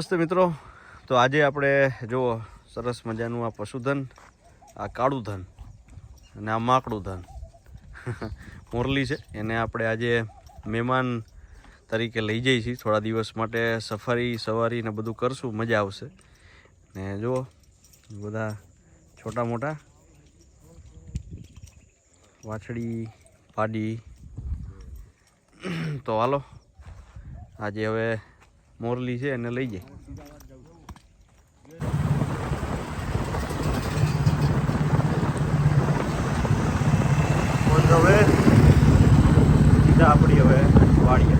નમસ્તે મિત્રો. તો આજે આપણે જુઓ, સરસ મજાનું આ પશુધન, આ કાળું ધન અને આ માકડું ધન. મોરલી છે. એને આપણે આજે મહેમાન તરીકે લઈ જઈએ છીએ. થોડા દિવસ માટે સફારી, સવારી ને બધું કરશું. મજા આવશે. ને જુઓ, બધા છોટા મોટા. વાછડી, પાડી. તો હાલો, આજે હવે મોરલી છે એને લઈ જાય. હવે. સીધા આપણી હવે વાડીએ.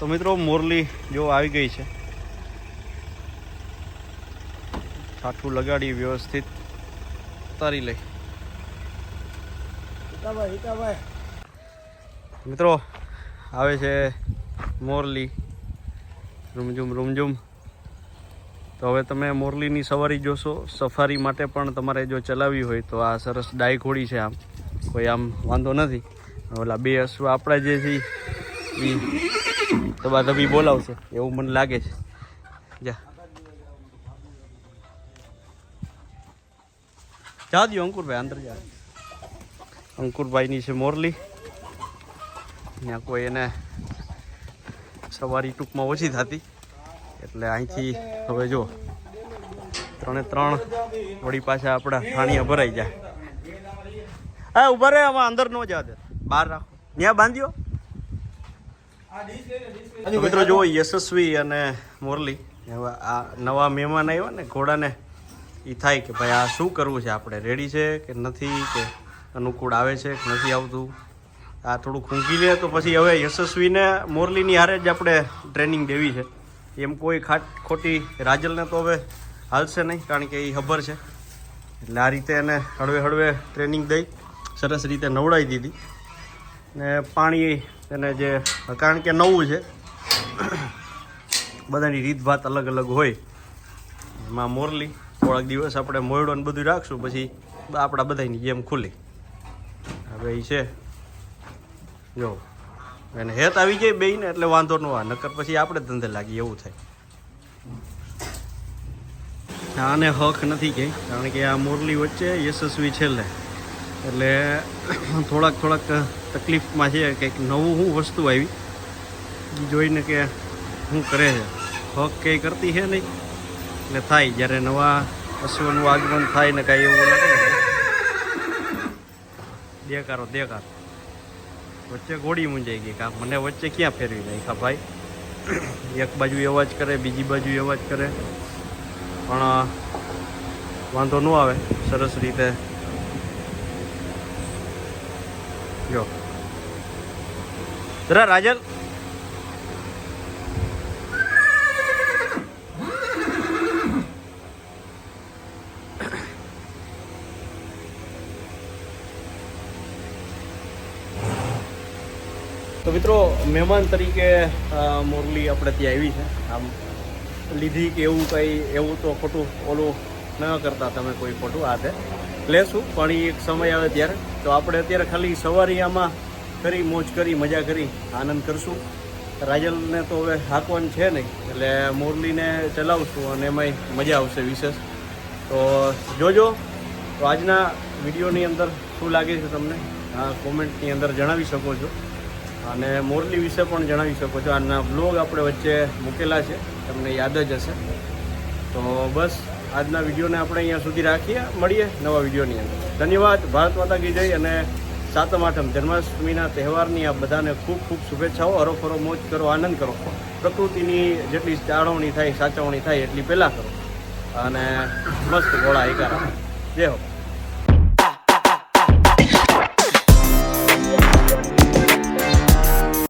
તો મિત્રો મોરલી જો આવી ગઈ છે. છાઠું લગાડી વ્યવસ્થિત ઉતારી લઈ. મિત્રો, આવે છે મોરલી. રૂમઝુમ રૂમઝુમ. તો હવે તમે મોરલીની સવારી જોશો. સફારી માટે પણ તમારે જો ચલાવવી હોય તો આ સરસ ડાય ઘોડી છે આમ. કોઈ આમ વાંધો નથી. ઓલા બે અશ્વ આપણા જે છે એ દબી બોલાવશે. એવું મને લાગે છે. જા. જા દો અંકુરભાઈ, અંદર જા. અંકુરભાઈની છે મોરલી. ત્યાં કોઈ એને સવારી ટૂંકમાં ઓછી થતી. એટલે અહીંથી હવે જો, ત્રણે ત્રણ વળી પાછા આપણા ઠાણીયા ભરાઈ જાય. હા ઊભા રહે આમાં અંદર ન જવા દે. બહાર રાખો. ત્યાં બાંધ્યો? મિત્રો જુઓ, યશસ્વી અને મોરલી. હવે આ નવા મહેમાન આવ્યા ને, ઘોડાને એ થાય કે ભાઈ આ શું કરવું છે? આપણે રેડી છે કે નથી કે અનુકૂળ આવે છે, નથી આવતું. આ થોડું ખૂંકી લે તો પછી હવે યશસ્વીને મોરલીની હારે જ આપણે ટ્રેનિંગ દેવી છે. એમ કોઈ ખાટ ખોટી રાજલને તો હવે હાલશે નહીં, કારણ કે એ ખબર છે. એટલે આ રીતે એને હળવે હળવે ટ્રેનિંગ દઈ, સરસ રીતે નવડાવી દીધી. ને પાણી એને જે, કારણ કે નવું છે, બધાની રીતભાત અલગ અલગ હોય. એમાં મોરલી, થોડાક દિવસ આપણે મોયડો ને બધું રાખશું, પછી આપણા બધાની જેમ ખુલી. હવે છે. જો. એને હેત આવી જાય બેયને એટલે વાંધો ન આવે, નકર પછી આપણે ધંધે લાગીએ, એવું થાય. આને હક નથી કે, કારણ કે આ મોરલી વચ્ચે યશસ્વી છેલ્લે એટલે થોડાક થોડાક તકલીફમાં છે, કંઈક નવું શું વસ્તુ આવી. એ જોઈને કે શું કરે છે. હક કંઈ કરતી છે નહીં. એટલે થાય, જ્યારે નવા પશુઓનું આગમન થાય ને કાંઈ એવું લાગે દેકારો દેકાર વચ્ચે ઘોડી મૂંઝાઈ ગઈ કા? મને વચ્ચે ક્યાં ફેરવી નાખા ભાઈ? એક બાજુ અવાજ કરે, બીજી બાજુ અવાજ કરે. પણ વાંધો ન આવે, સરસ રીતે. જો. જરા રાજલ તો મિત્રો, મહેમાન તરીકે મોરલી આપણે ત્યાં આવી છે. આમ લીધી કે એવું કંઈ, એવું તો ખોટું ઓલું ન કરતા તમે કોઈ ખોટું હાથે. લેશું, પણ એ એક સમય આવે ત્યારે. તો આપણે અત્યારે ખાલી સવારી આમાં કરી મોજ કરી, મજા કરી, આનંદ કરશું. રાજલને તો હવે હાંકવાનું છે નહીં, એટલે મોરલીને ચલાવશું અને એમાંય મજા આવશે વિશેષ. તો જોજો, તો આજના વિડીયોની અંદર શું લાગે છે તમને? આ કોમેન્ટની અંદર જણાવી શકો છો. અને મોરલી વિશે પણ જણાવી શકો છો. આના બ્લોગ આપણે વચ્ચે મૂકેલા છે. તમને યાદ જ હશે. તો બસ, આજના વિડીયોને આપણે અહીંયા સુધી રાખીએ. મળીએ નવા વિડીયોની અંદર. ધન્યવાદ. ભારત માતા કી અને સાતમ આઠમ જન્માષ્ટમીના તહેવારની આ બધાને ખૂબ ખૂબ શુભેચ્છાઓ. હરોફરો મોજ કરો, આનંદ કરો. પ્રકૃતિની જેટલી જાળવણી થાય, સાચવણી થાય, એટલી પહેલાં કરો. અને મસ્ત ગોળા એકારા. જય હો.